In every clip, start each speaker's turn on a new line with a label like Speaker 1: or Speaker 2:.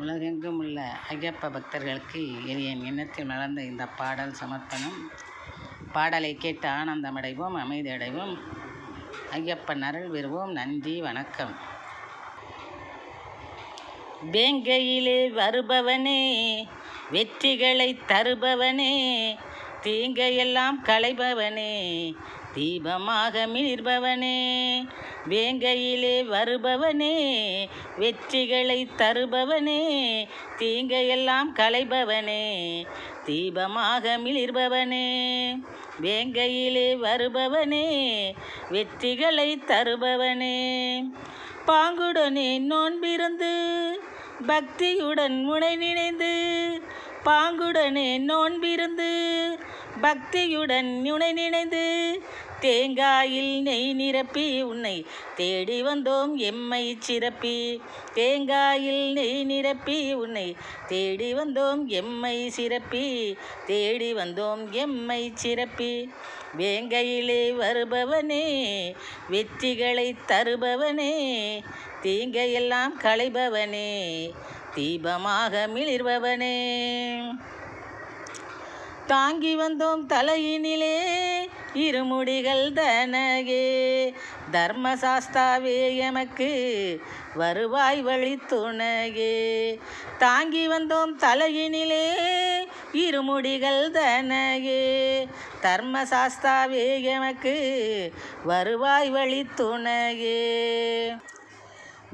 Speaker 1: உலகெங்கும் உள்ள ஐயப்ப பக்தர்களுக்கு என் எண்ணத்தில் மலர்ந்த இந்த பாடல் சமர்ப்பணம். பாடலை கேட்டு ஆனந்தமடைவோம் அமைதியடைவோம். ஐயப்பன் அருள் பெறுவோம் நன்றி வணக்கம். வேங்கையிலே வருபவனே வெற்றிகளை தருபவனே தீங்கையெல்லாம் களைபவனே தீபமாக மிளிர்பவனே. வேங்கையிலே வருபவனே வெற்றிகளை தருபவனே தீங்கையெல்லாம் களைபவனே தீபமாக மிளிர்பவனே. வேங்கையிலே வருபவனே வெற்றிகளை தருபவனே. பாங்குடனே நோன்பிருந்து பக்தியுடன் முனை நினைந்து பாங்குடனே நோன்பிருந்து பக்தியுடன் நுனை நினைந்து தேங்காயில் நெய் நிரப்பி உன்னை தேடி வந்தோம் எம்மை சிறப்பி. தேங்காயில் நெய் நிரப்பி உன்னை தேடி வந்தோம் எம்மை சிறப்பி. தேடி வந்தோம் எம்மை சிறப்பி. வேங்கையிலே வருபவனே வெற்றிகளை தருபவனே தீங்கையெல்லாம் களைபவனே தீபமாக மிளிர்பவனே. தாங்கி வந்தோம் தலையினிலே இருமுடிகள் தனகே. தர்மசாஸ்தாவே எமக்கு வருவாய் வழி துணகே தாங்கி வந்தோம் தலையினிலே இருமுடிகள் தனகே. தர்மசாஸ்தாவே எமக்கு வருவாய் வழி துணகே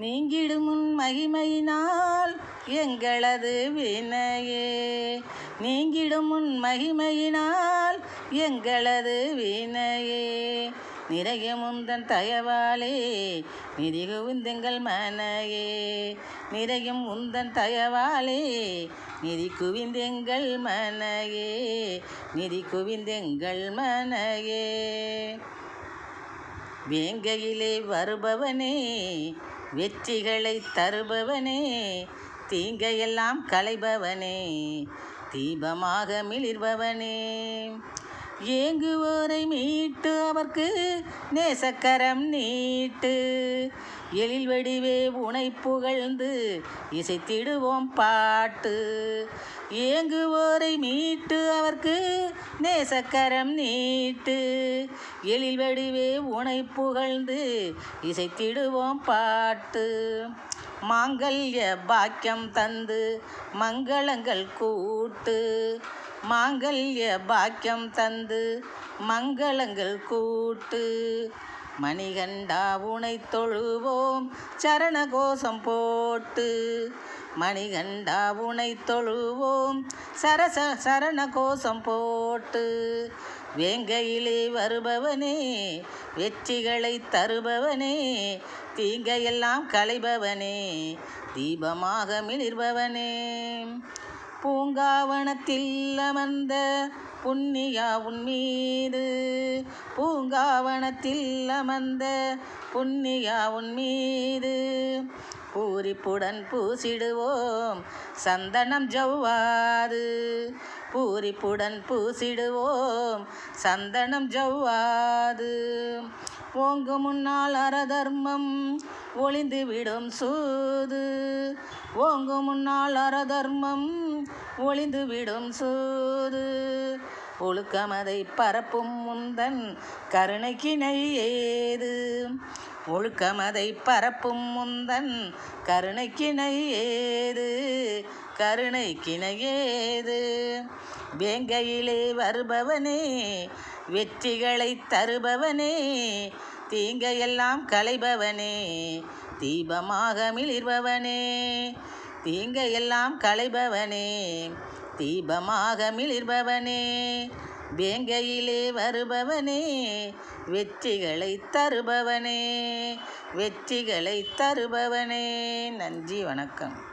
Speaker 1: நீங்கிடும் மகிமையினால் எங்களது வினையே. நீங்கிடும் மகிமையினால் எங்களது வினையே. நிறைய முந்தன் தயவாலே நிதிகுவிந்தெங்கள் மனையே. நிறையும் உந்தன் தயவாலே நிதி குவிந்தெங்கள் மனையே. நிதி குவிந்தெங்கள் மனையே. வேங்கையிலே வருபவனே வெற்றிகளை தருபவனே தீங்கையெல்லாம் களைபவனே தீபமாக மிளிர்பவனே. ஏங்குவோரை மீட்டு அவர்க்கு நேசக்கரம் நீட்டு. எழில் வடிவே உனை புகழ்ந்து இசைத்திடுவோம் பாட்டு. ஏங்குவோரை மீட்டு அவர்க்கு நேசக்கரம் நீட்டு. எழில் வடிவே உனை புகழ்ந்து இசைத்திடுவோம் பாட்டு. மாங்கல்ய பாக்கியம் தந்து மங்களங்கள் கூட்டு. மாங்கல்ய பாக்கியம் தந்து மங்களங்கள் கூட்டு. மணிகண்டா உனை தொழுவோம் சரண கோஷம் போட்டு. மணிகண்டா உனை தொழுவோம் சரச சரண கோஷம் போட்டு. வேங்கையிலே வருபவனே வெற்றிகளை தருபவனே தீங்கையெல்லாம் களைபவனே தீபமாக மிளிர்பவனே பூங்காவனத்தில் அமர்ந்த புண்ணியா உன் மீது பூங்காவனத்தில் அமர்ந்த புண்ணியா உன் மீது. பூரிப்புடன் பூசிடுவோம் சந்தனம் ஜவ்வாது. பூரிப்புடன் பூசிடுவோம் சந்தனம் ஜவ்வாது. ஓங்கு முன்னால் அறதர்மம் ஒளிந்துவிடும் சூது. ஓங்கு முன்னால் அறதர்மம் ஒளிந்துவிடும் சூது. ஒழுக்கமதை பரப்பும் முந்தன் கருணைக்கிணை ஏது? ஒழுக்கமதை பரப்பும் முந்தன் கருணைக்கிணை ஏது? கருணை கிணையேது வேங்கையிலே வருபவனே வெற்றிகளை தருபவனே தீங்கையெல்லாம் களைபவனே தீபமாக மிளிர்பவனே தீங்கையெல்லாம் களைபவனே தீபமாக மிளிர்பவனே வேங்கையிலே வருபவனே வெற்றிகளை தருபவனே வெற்றிகளை தருபவனே. நன்றி வணக்கம்.